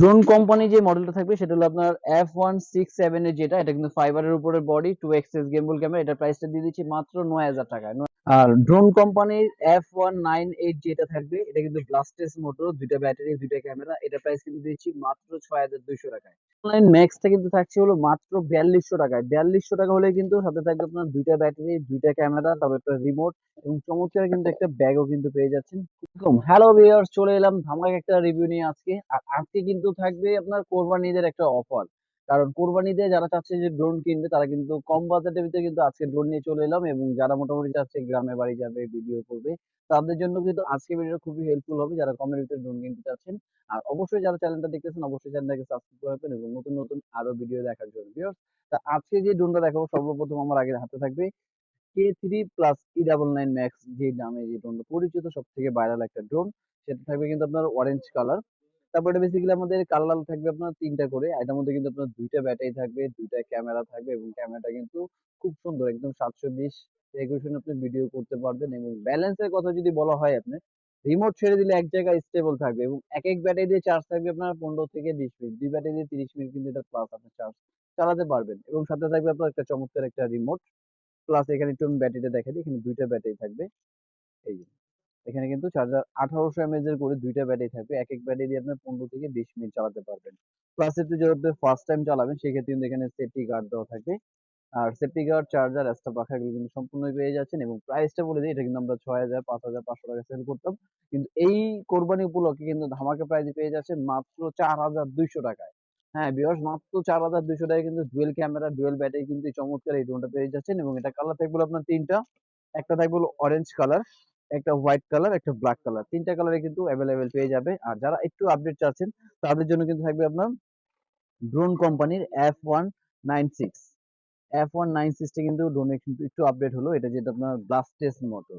Drone company যে মডেলটা থাকবে, সেটা হলো আপনার এফ ওয়ান সিক্স সেভেন এর যেটা, এটা কিন্তু ফাইবারের উপরের body two axis gimbal camera এটার প্রাইসটা দিয়ে দিচ্ছি মাত্র নয় হাজার টাকা আর ড্রোন কোম্পানির এফ ওয়ান নাইন এইট যেটা থাকবে, এটা কিন্তু ব্লাস্টেস মোটর দুইটা ব্যাটারি দুইটা ক্যামেরা এটা প্রাইস কিন্তু দিচ্ছি মাত্র ছয় হাজার দুইশো টাকায়। অনলাইন ম্যাক্সটা কিন্তু থাকছে হলো মাত্র বিয়াল্লিশশো টাকায়। বিয়াল্লিশশো টাকা হলে কিন্তু সাথে থাকবে আপনার দুইটা ব্যাটারি দুইটা ক্যামেরা তারপর একটা রিমোট এবং চমৎকার কিন্তু একটা ব্যাগও কিন্তু পেয়ে যাচ্ছেন। হ্যালো ভিউয়ার্স চলে এলাম ধামাক একটা রিভিউ নিয়ে আজকে। আর আজকে কিন্তু থাকবে আপনার কোরবানিদের একটা অফার কারণ কোরবানি দিয়ে যারা চাচ্ছে যে ড্রোন কিনবে, তারা কিন্তু কম বাজেটের ভিতরে কিন্তু আজকে ড্রোন নিয়ে চলে এলাম এবং যারা মোটামুটি চাচ্ছে গ্রামে বাড়ি যাবে ভিডিও করবে, তাদের জন্য কিন্তু আজকে ভিডিওটা খুবই হেল্পফুল হবে যারা কমের ভিতরে ড্রোন কিনতে চাচ্ছেন। আর অবশ্যই যারা চ্যানেলটা দেখতেছেন, অবশ্যই চ্যানেলটাকে সাবস্ক্রাইব করে রাখবেন এবং নতুন নতুন আরও ভিডিও দেখার জন্য। তা আজকে যে ড্রোনটা দেখাবো, সর্বপ্রথম আমার আগে হাতে থাকবে K three plus E double nine max যে নামে যে ড্রোনটা পরিচিত সব থেকে ভাইরাল একটা ড্রোন সেটা থাকবে কিন্তু আপনার অরেঞ্জ কালার তারপর এটা বেসিক্যালি আমাদের কালার থাকবে আপনার তিনটা করে এটার মধ্যে কিন্তু আপনার দুইটা ব্যাটারি থাকবে, দুইটা ক্যামেরা থাকবে এবং ক্যামেরাটা কিন্তু খুব সুন্দর, একদম সাতশো বিশ রেগুলেশন আপনি ভিডিও করতে পারবেন এবং ব্যালেন্সের কথা যদি বলা হয় আপনার রিমোট ছেড়ে দিলে এক জায়গায় স্টেবল থাকবে এবং এক এক ব্যাটারি দিয়ে চার্জ থাকবে আপনার পনেরো থেকে বিশ মিনিট দুই ব্যাটারি দিয়ে তিরিশ মিনিট কিন্তু এটা প্লাস আপনি চার্জ চালাতে পারবেন এবং সাথে থাকবে আপনার একটা চমৎকার একটা রিমোট প্লাস এখানে একটু আমি ব্যাটারিটা দেখাই দিই, এখানে দুইটা ব্যাটারি থাকবে, এই এখানে কিন্তু চার্জার আঠারোশো এমএএচ এর করে দুইটা ব্যাটারি থাকবে। এক এক ব্যাটারি দিয়ে আপনার পনেরো থেকে বিশ মিনিট চালাতে পারবেন। প্লাস একটু যেহেতু ফার্স্ট টাইম চালাবেন, সেক্ষেত্রে কিন্তু এখানে সেফটি গার্ড দেওয়া থাকবে। আর সেফটি গার্ড চার্জার এক্সট্রা পাখা এগুলো কিন্তু সম্পূর্ণই পেয়ে যাচ্ছেন এবং প্রাইসটা বলে দিই, এটা কিন্তু আমরা ছয় হাজার, পাঁচ হাজার, পাঁচশো টাকা সেল করতাম। কিন্তু এই কোরবানি উপলক্ষে কিন্তু ধামাকা প্রাইজে পেয়ে যাচ্ছেন মাত্র চার হাজার দুইশো টাকায়। হ্যাঁ ভিউয়ার্স মাত্র চার হাজার দুইশো টাকায় কিন্তু ডুয়েল ক্যামেরা ডুয়েল ব্যাটারি কিন্তু চমৎকার এই ড্রোনটা পেয়ে যাচ্ছেন এবং এটা কালার থাকবে আপনার তিনটা। একটা থাকবে অরেঞ্জ কালার একটা হোয়াইট কালার একটা ব্ল্যাক কালার তিনটা কালারে কিন্তু অ্যাভেলেবেল পেয়ে যাবে। আর যারা একটু আপডেট চাচ্ছেন, তাদের জন্য কিন্তু থাকবে আপনার ড্রোন কোম্পানির F one nine six F one nine সিক্সটা কিন্তু ড্রোনে কিন্তু একটু আপডেট হলো। এটা যেটা আপনার ব্লাস্টেস মোটর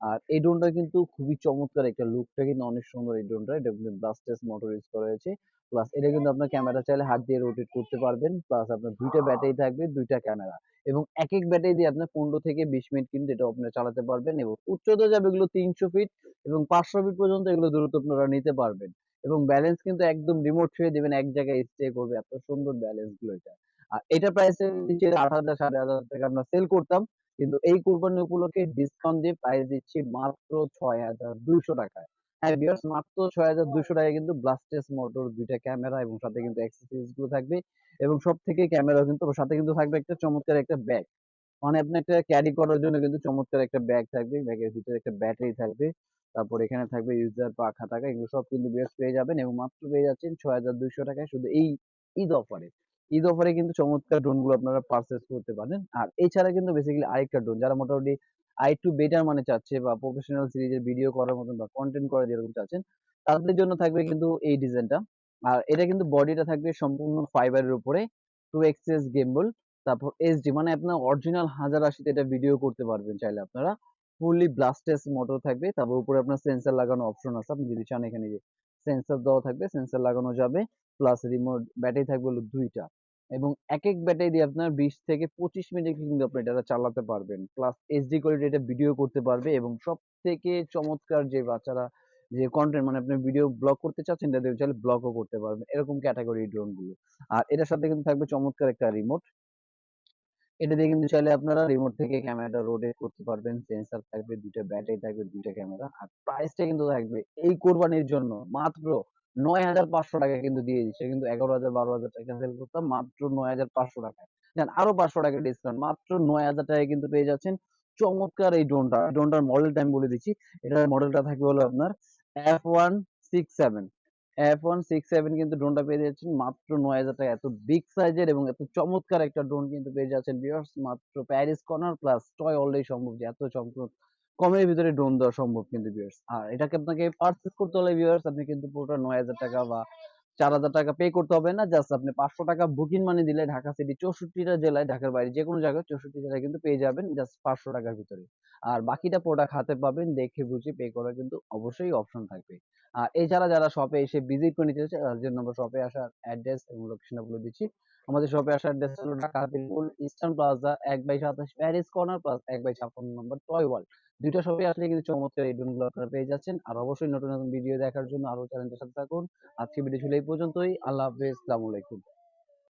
আর এই ড্রোনটা কিন্তু খুবই চমৎকার একটা লুকটা কিন্তু অনেক সুন্দর এই ড্রোনটা এটা কিন্তু ব্লাস্টেস মোটর ইউজ করা হয়েছে। প্লাস এটা কিন্তু আপনার ক্যামেরা চাইলে হাত দিয়ে রোটেট করতে পারবেন। প্লাস আপনার দুইটা ব্যাটারি থাকবে, দুইটা ক্যামেরা এবং এক এক ব্যাটারি দিয়ে আপনার পনেরো থেকে বিশ মিনিট কিন্তু এটা আপনারা চালাতে পারবেন এবং উচ্চতা যাবে এগুলো তিনশো ফিট এবং পাঁচশো ফিট পর্যন্ত এগুলো দূরত্ব আপনারা নিতে পারবেন। এবং ব্যালেন্স কিন্তু একদম রিমোট ছেড়ে দিবেন, এক জায়গায় স্টে করবে। এত সুন্দর ব্যালেন্সগুলো এটা। আর এটা প্রাইসের নিচে আট হাজার, সাড়ে হাজার টাকা আমরা সেল করতাম। কিন্তু এই কোরবানি উপলক্ষে ডিসকাউন্ট দিয়ে প্রাইস দিচ্ছি মাত্র ছয় হাজার দুইশো টাকায়। হ্যাঁ ভিউয়ার্স মাত্র ছয় হাজার দুইশো টাকায় কিন্তু ব্লাস্টেস মোটর দুইটা ক্যামেরা এবং সাথে কিন্তু অ্যাক্সেসরিজগুলো থাকবে এবং সব থেকে ক্যামেরা কিন্তু, সাথে কিন্তু থাকবে একটা চমৎকার একটা ব্যাগ মানে আপনি একটা ক্যারি করার জন্য কিন্তু চমৎকার একটা ব্যাগ থাকবে, ব্যাগের ভিতরে একটা ব্যাটারি থাকবে, তারপর এখানে থাকবে ইউজার পাখা টাকা এগুলো সব কিন্তু বেস্ট পেয়ে যাবেন এবং মাত্র পেয়ে যাচ্ছেন ছয় হাজার দুইশো টাকায় শুধু এই ঈদ অফারে ঈদ অফারে কিন্তু চমৎকার ড্রোনগুলো আপনারা পারচেস করতে পারেন। আর এছাড়া কিন্তু বেসিক্যালি আরেকটা ড্রোন যারা মোটামুটি আই একটু বেটার মানে চাচ্ছে বা প্রফেশনাল সিরিজের ভিডিও করার মতন বা কন্টেন্ট করা যেরকম চাচ্ছেন, তাদের জন্য থাকবে কিন্তু এই ডিজাইনটা আর এটা কিন্তু বডিটা থাকবে সম্পূর্ণ ফাইবারের উপরে টু এক্সেস গেম্বল তারপর এইচডি মানে আপনার অরিজিনাল হাজার আশিতে এটা ভিডিও করতে পারবেন চাইলে আপনারা। ফুললি ব্লাস্টেস মোটর থাকবে, তারপর উপরে আপনার সেন্সার লাগানো অপশন আছে। আপনি যদি চান এখানে যে সেন্সার দেওয়া থাকবে সেন্সার লাগানো যাবে প্লাস রিমোট ব্যাটারি থাকবে হলো দুইটা। এবং এক এক ব্যাটারি দিয়ে আপনার বিশ থেকে পঁচিশ মিনিট কিন্তু আপনি এটা চালাতে পারবেন। প্লাস এইচডি কোয়ালিটি এটা ভিডিও করতে পারবে এবং সব থেকে চমৎকার যে বাচ্চারা যে কন্টেন্ট মানে আপনি ভিডিও ব্লগ করতে চাচ্ছেন দিয়ে চাইলে ব্লগও করতে পারবেন। এরকম ক্যাটাগরি ড্রোনগুলো। আর এটার সাথে কিন্তু থাকবে চমৎকার একটা রিমোট এটা দিয়ে কিন্তু চাইলে আপনারা রিমোট থেকে ক্যামেরাটা রোটেট করতে পারবেন। সেন্সার থাকবে, দুইটা ব্যাটারি থাকবে, দুইটা ক্যামেরা আর প্রাইসটা কিন্তু থাকবে এই কোরবানির জন্য মাত্র নয় হাজার পাঁচশো টাকা কিন্তু দিয়ে দিচ্ছে। কিন্তু এগারো হাজার, বারো হাজার টাকা সেল করতাম, মাত্র নয় হাজার পাঁচশো টাকায় জান আরও পাঁচশো টাকা ডিসকাউন্ট মাত্র নয় হাজার টাকায় কিন্তু পেয়ে যাচ্ছেন চমৎকার এই ড্রোনটা ড্রোনটার মডেলটা আমি বলে দিচ্ছি। এটার মডেলটা থাকবে হলো আপনার F one six seven F one six seven কিন্তু ড্রোনটা পেয়ে যাচ্ছেন মাত্র নয় হাজার টাকা। এত বিগ সাইজের এবং এত চমৎকার একটা ড্রোন কিন্তু পেয়ে যাচ্ছেন ভিউয়ার্স মাত্র Paris corner plus toy already সম্ভব যে এত চমৎকার কমের ভিতরে ড্রোন দেওয়া সম্ভব কিন্তু ভিউয়ার্স আর এটাকে আপনাকে পারচেস করতে হলে ভিউয়ার্স আপনি কিন্তু পুরোটা নয় হাজার টাকা বা চার হাজার টাকা পে করতে হবে না। জাস্ট আপনি পাঁচশো টাকা বুকিং মানি দিলে ঢাকা সিটি চৌষট্টিটা জেলায়, ঢাকার বাইরে যে কোনো জায়গায় চৌষট্টি জেলায় কিন্তু পেয়ে যাবেন জাস্ট পাঁচশো টাকার ভিতরে। আর বাকিটা প্রোডাক্ট হাতে পাবেন, দেখে বুঝে পে করার কিন্তু অবশ্যই অপশন থাকবে। আর এছাড়া যারা শপে এসে ভিজিট করে নিতে চাচ্ছে তাদের জন্য আমরা শপে আসার অ্যাড্রেস এবং লোকেশনটা বলে দিচ্ছি। আমাদের শপে আসার অ্যাড্রেস হলো ঢাকা ইস্টার্ন প্লাজা এক বাই সাতাশ প্যারিস কর্নার প্লাস এক বাই ছাপ্পান্ন নম্বর টয় ওয়ার্ল্ড দুইটা শপে আসলে কিন্তু চমৎকার এই ড্রোনগুলো আপনারা পেয়ে যাচ্ছেন। আর অবশ্যই নতুন নতুন ভিডিও দেখার জন্য আরও চ্যানেলটার সাথে থাকুন। আজকে ভিডিও ছিল এই পর্যন্তই। আল্লাহ হাফেজ। আসসালামু আলাইকুম।